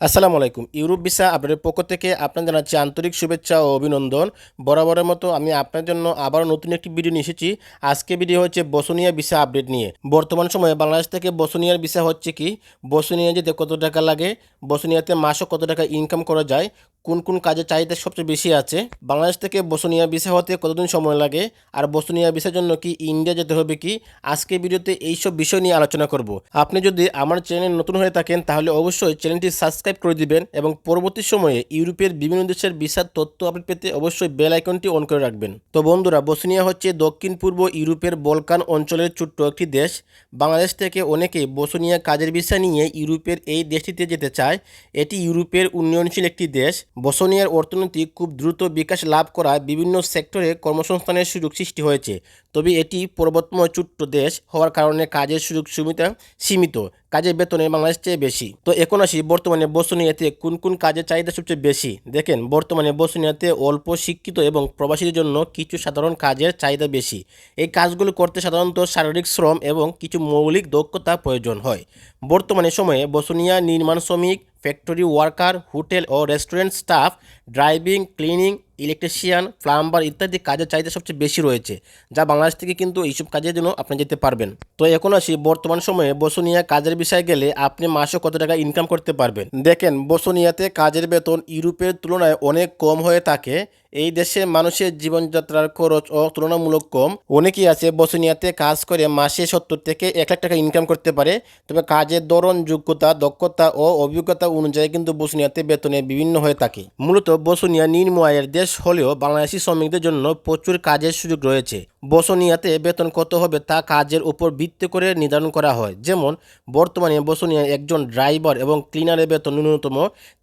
আসসালামু আলাইকুম। Europe visa আপনাদের পক্ষ থেকে আপনাদের জানাচ্ছি আন্তরিক শুভেচ্ছা ও অভিনন্দন। বরাবরের মতো আমি আপনার জন্য আবারও নতুন একটি ভিডিও নিয়ে এসেছি। আজকে ভিডিও হচ্ছে বসুনিয়া ভিসা আপডেট নিয়ে। বর্তমান সময়ে বাংলাদেশ থেকে বসুনিয়ার ভিসা হচ্ছে কি? বসুনিয়া যেতে কত টাকা লাগে? বসুনিয়াতে মাসও কত টাকা ইনকাম করা যায়? কোন কোন কাজের চাহিদা সবচেয়ে বেশি আছে? বাংলাদেশ থেকে বসুনিয়া ভিসা হতে কতদিন সময় লাগে? আর বসুনিয়া ভিসার জন্য কি ইন্ডিয়া যেতে হবে কি? আজকে ভিডিওতে এইসব বিষয় নিয়ে আলোচনা করব। আপনি যদি আমার চ্যানেল নতুন হয়ে থাকেন, তাহলে অবশ্যই চ্যানেলটি সাবস্ক্রাইব করে দিবেন এবং পরবর্তী সময়ে ইউরোপের বিভিন্ন দেশের ভিসার তথ্য আপডেট পেতে অবশ্যই বেল আইকনটি অন করে রাখবেন। তো বন্ধুরা, বসুনিয়া হচ্ছে দক্ষিণ পূর্ব ইউরোপের বলকান অঞ্চলের ছোট্ট একটি দেশ। বাংলাদেশ থেকে অনেকে বসুনিয়া কাজের ভিসা নিয়ে ইউরোপের এই দেশটিতে যেতে চায়। এটি ইউরোপের উন্নয়নশীল একটি দেশ। বসনিয়ার অর্থনীতি খুব দ্রুত বিকাশ লাভ করায় বিভিন্ন সেক্টরে কর্মসংস্থানের সুযোগ সৃষ্টি হয়েছে। তবে এটি পর্বতময় ছোট্ট দেশ হওয়ার কারণে কাজের সুযোগ সুবিধা সীমিত, কাজের বেতনে বাংলাদেশ চেয়ে বেশি। তো এখন আসি বর্তমানে বসুনিয়াতে কোন কোন কাজের চাহিদা সবচেয়ে বেশি? দেখেন, বর্তমানে বসুনিয়াতে অল্প শিক্ষিত এবং প্রবাসীদের জন্য কিছু সাধারণ কাজের চাহিদা বেশি। এই কাজগুলো করতে সাধারণত শারীরিক শ্রম এবং কিছু মৌলিক দক্ষতা প্রয়োজন হয়। বর্তমানে সময়ে বসুনিয়া নির্মাণ শ্রমিক ফ্যাক্টরি ওয়ার্কার হোটেল ও restaurant staff driving cleaning electrician plumber ইত্যাদি কাজের চাহিদা সবচেয়ে বেশি রয়েছে, যা বাংলাদেশ থেকে কিন্তু এইসব কাজের জন্য আপনি যেতে পারবেন। তো এখন আসি বর্তমান সময়ে বসুনিয়া কাজের বিষয়ে গেলে আপনি মাসে কত টাকা ইনকাম করতে পারবেন? দেখেন, বসুনিয়াতে কাজের বেতন ইউরোপের তুলনায় অনেক কম হয়ে থাকে। এই দেশে মানুষের জীবনযাত্রার খরচ ও তুলনামূলক কম। অনেকেই আছে বসুনিয়াতে কাজ করে মাসে সত্তর থেকে এক লাখ টাকা ইনকাম করতে পারে। তবে কাজের ধরন, যোগ্যতা, দক্ষতা ও অভিজ্ঞতা অনুযায়ী কিন্তু বসুনিয়াতে বেতনে বিভিন্ন হয়ে থাকে। মূলত বসুনিয়া নিম্ন আয়ের দেশ হলেও বাংলাদেশি শ্রমিকদের জন্য প্রচুর কাজের সুযোগ রয়েছে। বসুনিয়াতে বেতন কত হবে তা কাজের উপর ভিত্তি করে নির্ধারণ করা হয়। যেমন, বর্তমানে বসুনিয়া একজন ড্রাইভার এবং ক্লিনারের বেতন ন্যূনতম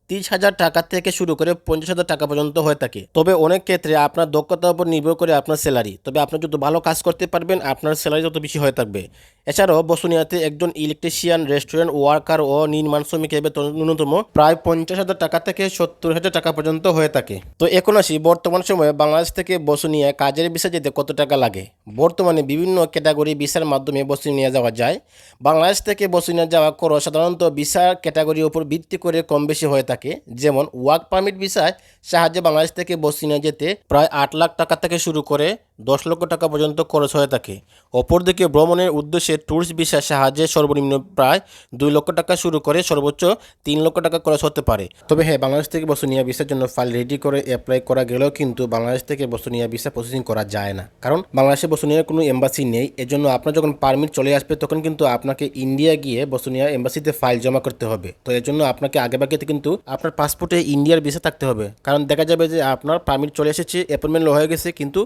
তিরিশ হাজার টাকা থেকে শুরু করে পঞ্চাশ হাজার টাকা পর্যন্ত হয়ে থাকে। তবে অনেক ক্ষেত্রে আপনার দক্ষতার উপর নির্ভর করে আপনার স্যালারি তবে আপনি যত ভালো কাজ করতে পারবেন, আপনার স্যালারি তত বেশি হয়ে থাকবে। এছাড়াও বসুনিয়াতে একজন ইলেকট্রিশিয়ান, রেস্টুরেন্ট ওয়ার্কার ও নির্মাণ শ্রমিকের বেতন ন্যূনতম প্রায় পঞ্চাশ হাজার টাকা থেকে সত্তর হাজার টাকা পর্যন্ত হয়ে থাকে। তো এখন আসি বর্তমান সময়ে বাংলাদেশ থেকে বসুনিয়া কাজের বিষয় যেতে কত টাকা লাগে? বর্তমানে বিভিন্ন ক্যাটাগরি ভিসার মাধ্যমে বসুনিয়া যাওয়া যায়। বাংলাদেশ থেকে বসুনিয়া যাওয়া করো সাধারণত ভিসা ক্যাটাগরির উপর ভিত্তি করে কম বেশি হয়ে থাকে। যেমন ওয়ার্ক পারমিট ভিসায় সাহায্যে বাংলাদেশ থেকে বসুনিয়া যেতে প্রায় আট লাখ টাকা থেকে শুরু করে দশ লক্ষ টাকা পর্যন্ত খরচ হয়ে থাকে অপরদিকে ভ্রমণের উদ্দেশ্যে ট্যুরিস্ট ভিসার সাহায্যে সর্বনিম্ন প্রায় দুই লক্ষ টাকা শুরু করে সর্বোচ্চ তিন লক্ষ টাকা খরচ হতে পারে। তবে হ্যাঁ বাংলাদেশ থেকে বসুনিয়া ভিসার জন্য ফাইল রেডি করে অ্যাপ্লাই করা গেলেও কিন্তু বাংলাদেশ থেকে বসুনিয়া ভিসা প্রসেসিং করা যায় না। কারণ বাংলাদেশে বসুনিয়ার কোনো এম্বাসি নেই, এজন্য আপনার যখন পারমিট চলে আসবে তখন কিন্তু আপনাকে ইন্ডিয়া গিয়ে বসুনিয়া এম্বাসিতে ফাইল জমা করতে হবে। তো এর জন্য আপনাকে আগেভাগে কিন্তু আপনার পাসপোর্টে ইন্ডিয়ার ভিসা থাকতে হবে। কারণ দেখা যাবে যে আপনার পারমিট চলে এসেছে অ্যাপয়েন্টমেন্ট হয়ে গেছে, কিন্তু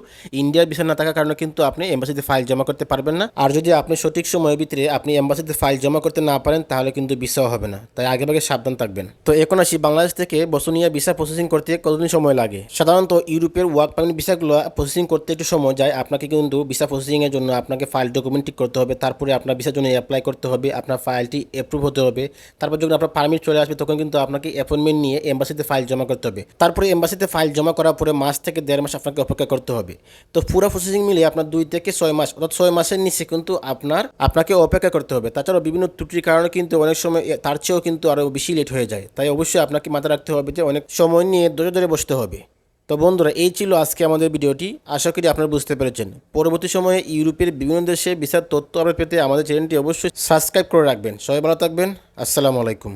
ইন্ডিয়ার ভিসা না থাকার কারণে কিন্তু আপনি এম্বাসিতে ফাইল জমা করতে পারবেন না। আর যদি আপনি সঠিক সময়ের ভিতরে আপনি এম্বাসিতে ফাইল জমা করতে না পারেন, তাহলে কিন্তু ভিসাও হবে না। তাই আগেভাগে সাবধান থাকবেন। তো এখন আসি বাংলাদেশ থেকে বসুনিয়া ভিসা প্রসেসিং করতে কতদিন সময় লাগে? সাধারণত ইউরোপের ওয়ার্ক পারমিট ভিসাগুলো প্রসেসিং করতে একটু সময় যায়। আপনাকে কিন্তু ভিসা প্রসেসিং এর জন্য আপনাকে ফাইল ডকুমেন্ট ঠিক করতে হবে। তারপরে আপনার ভিসার জন্য অ্যাপ্লাই করতে হবে। আপনার ফাইলটি অ্যাপ্রুভ হতে হবে। তারপর যখন আপনার পারমিট চলে আসবে, তখন কিন্তু আপনাকে অ্যাপয়েন্টমেন্ট নিয়ে এম্বাসিতে ফাইল জমা করতে হবে। তারপরে এম্বাসিতে ফাইল জমা করার পরে মাস থেকে দেড় মাস আপনাকে অপেক্ষা করতে হবে। তো পুরো প্রসেসিং মিলে আপনার দুই থেকে ছয় মাস, অর্থাৎ ছয় মাসের নিচে কিন্তু আপনার, আপনাকে অপেক্ষা করতে হবে। তাছাড়াও বিভিন্ন ত্রুটির কারণে কিন্তু অনেক সময় তার চেয়েও কিন্তু আরও বেশি লেট হয়ে যায়। তাই অবশ্যই আপনাকে মাথায় রাখতে হবে যে অনেক সময় নিয়ে ধরে ধরে বসতে হবে। তো বন্ধুরা, এই ছিল আজকে আমাদের ভিডিওটি। আশা করি আপনারা বুঝতে পেরেছেন। পরবর্তী সময়ে ইউরোপের বিভিন্ন দেশে বিশাল তথ্য আপডেট পেতে আমাদের চ্যানেলটি অবশ্যই সাবস্ক্রাইব করে রাখবেন। সবাই ভালো থাকবেন। আসসালামু আলাইকুম।